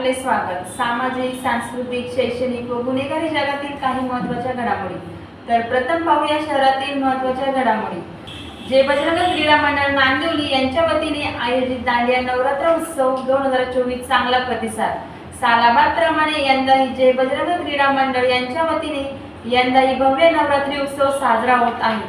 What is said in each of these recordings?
आपले स्वागत. सामाजिक सांस्कृतिक शैक्षणिक व गुन्हेगारी जगातील काही महत्त्वाच्या घडामोडी. तर प्रथम पाहूया शहरातील महत्त्वाच्या घडामोडी. जे बजरंग क्रीडा मंडळ नांदिवली यांच्या वतीने आयोजित दांडिया नवरात्र उत्सव दोन हजार चोवीस चांगला प्रतिसाद. सालाबाद प्रमाणे यंदाही जय बजरंग क्रीडा मंडळ यांच्या वतीने यंदाही भव्य नवरात्री उत्सव साजरा होत आहे.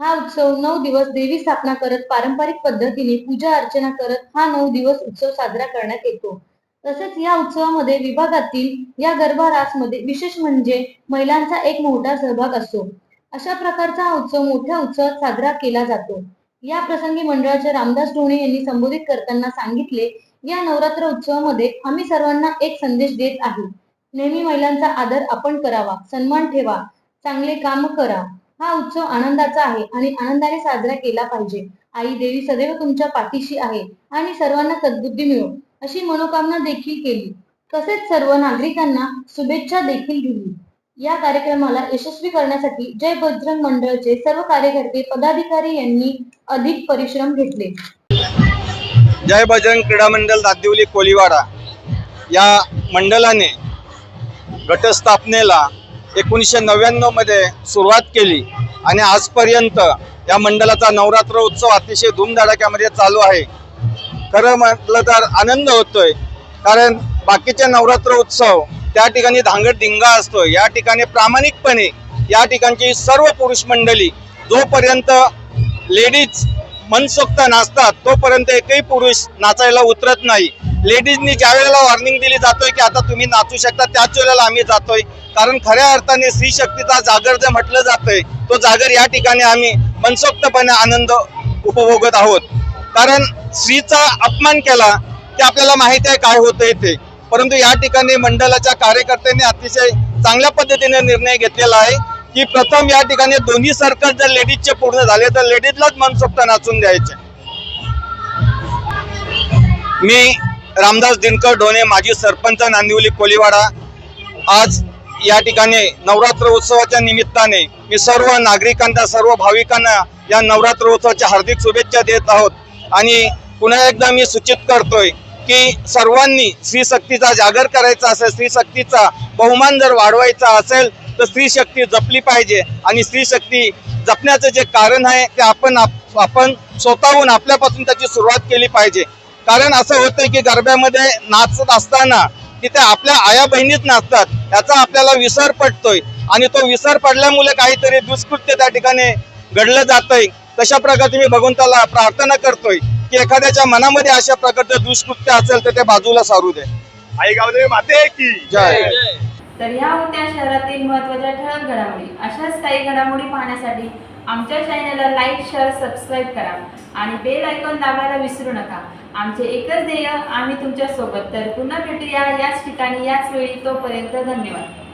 हा उत्सव नऊ दिवस देवी स्थापना करत पारंपरिक पद्धतीने पूजा अर्चना करत हा नऊ दिवस उत्सव साजरा करण्यात येतो. तसेच या उत्सवामध्ये विभागातील या गरबा रासमध्ये विशेष म्हणजे महिलांचा एक मोठा सहभाग असतो. अशा प्रकारचा हा उत्सव मोठ्या उत्सवात साजरा केला जातो. या प्रसंगी मंडळाचे रामदास ढोणे यांनी संबोधित करताना सांगितले या नवरात्र उत्सवामध्ये आम्ही सर्वांना एक संदेश देत आहे. नेहमी महिलांचा आदर आपण करावा सन्मान ठेवा चांगले काम करा. हा उत्सव आनंदाचा आहे आणि आनंदाने साजरा केला पाहिजे. आई देवी सदैव तुमच्या पाठीशी आहे आणि सर्वांना सद्बुद्धी मिळो. अशी मनोकामना देखील केली. तसेच सर्व नागरिकांना शुभेच्छा देखील दिली. या कार्यक्रमाला यशस्वी करण्यासाठी जय बजरंग मंडळचे सर्व कार्यकर्ते पदाधिकारी यांनी अधिक परिश्रम घेतले. जय बजरंग क्रीडा मंडळ दादिवली कोलिवाडा. या मंडळाने घटस्थापनेला एकोणीसशे नव्याण्णवमध्ये सुरुवात केली आणि आजपर्यंत या मंडळाचा नवरात्र उत्सव अतिशय धूमधडाक्यामध्ये चालू आहे. खरं म्हटलं तर आनंद होतोय. कारण बाकीचे नवरात्र उत्सव त्या ठिकाणी धांगड धिंगा असतो या ठिकाणी प्रामाणिकपणे या ठिकाणची सर्व पुरुष मंडळी जोपर्यंत लेडीज मनसोक्त नाचतात तोपर्यंत एकही पुरुष नाचायला उतरत नाही. लेडीजनी ज्या वेळेला वॉर्निंग दिली जातोय की आता तुम्ही नाचू शकता त्याच वेळेला आम्ही जातोय. कारण खऱ्या अर्थाने स्त्री शक्तीचा जागर जे म्हटलं जातंय तो जागर या ठिकाणी आम्ही मनसोक्तपणे आनंद उपभोगत आहोत. कारण स्त्रीचा अपमान केला की आपल्याला माहिती आहे काय होतंय ते. परंतु या ठिकाणी मंडळाच्या कार्यकर्त्यांनी अतिशय चांगल्या पद्धतीने निर्णय घेतलेला आहे की प्रथम या ठिकाणी दोन्ही सर्कल जर लेडीजचे पूर्ण झाले तर लेडीजलाच मनसोक्त नाचून द्यायचे. मी रामदास दिनकर ढोणे माजी सरपंच नांदिवली कोलीवाडा आज या ठिकाणी नवरात्र उत्सवाच्या निमित्ताने मी सर्व नागरिकांना सर्व भाविकांना या नवरात्र उत्सवाच्या हार्दिक शुभेच्छा देत आहोत. आणि पुन्हा एकदा मी सूचित करतोय की सर्वांनी स्त्री शक्तीचा जागर करायचा असेल स्त्री शक्तीचा बहुमान जर वाढवायचा असेल तर स्त्री शक्ती जपली पाहिजे आणि स्त्री शक्ती जपण्याचं जे कारण आहे ते आपण आप- आपण स्वतःहून आपल्यापासून त्याची सुरुवात केली पाहिजे. कारण असं होतं की गरब्यामध्ये नाचत असताना तिथे आपल्या आया बहिणीच नाचतात याचा आपल्याला विसर पडतोय. आणि तो विसर पडल्यामुळे काहीतरी दुष्कृत्य त्या ठिकाणी घडलं जातंय. तशा प्रकारे मी भगवंताला प्रार्थना करतोय की एखाद्याच्या मनामध्ये अशा प्रकारचं दुष्कृत्य असेल तर ते बाजूला सारू दे. आई गावदेवी माते की जय. तर ह्या होत्या शहरातील महत्त्वाच्या ठळक घडामोडी. अशाच काही घडामोडी पाहण्यासाठी आमच्या चॅनलला लाईक शेअर सबस्क्राईब करा आणि बेल आयकॉन दाबायला विसरू नका. आमचे एकच ध्येय आम्ही तुमच्यासोबत तर पुन्हा भेटूया याच ठिकाणी याच वेळी. तोपर्यंत धन्यवाद.